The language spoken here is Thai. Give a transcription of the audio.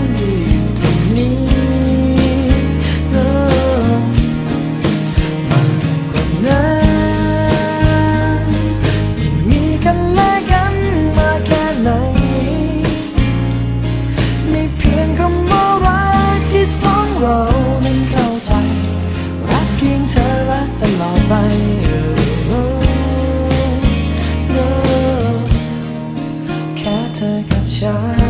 ี และกันมาแค่ไหนไม่เพียงคำว่ารักที่สองเรานั้นเข้าใจ รักเพียงเธอและตลอดไปแค่เธอกับฉัน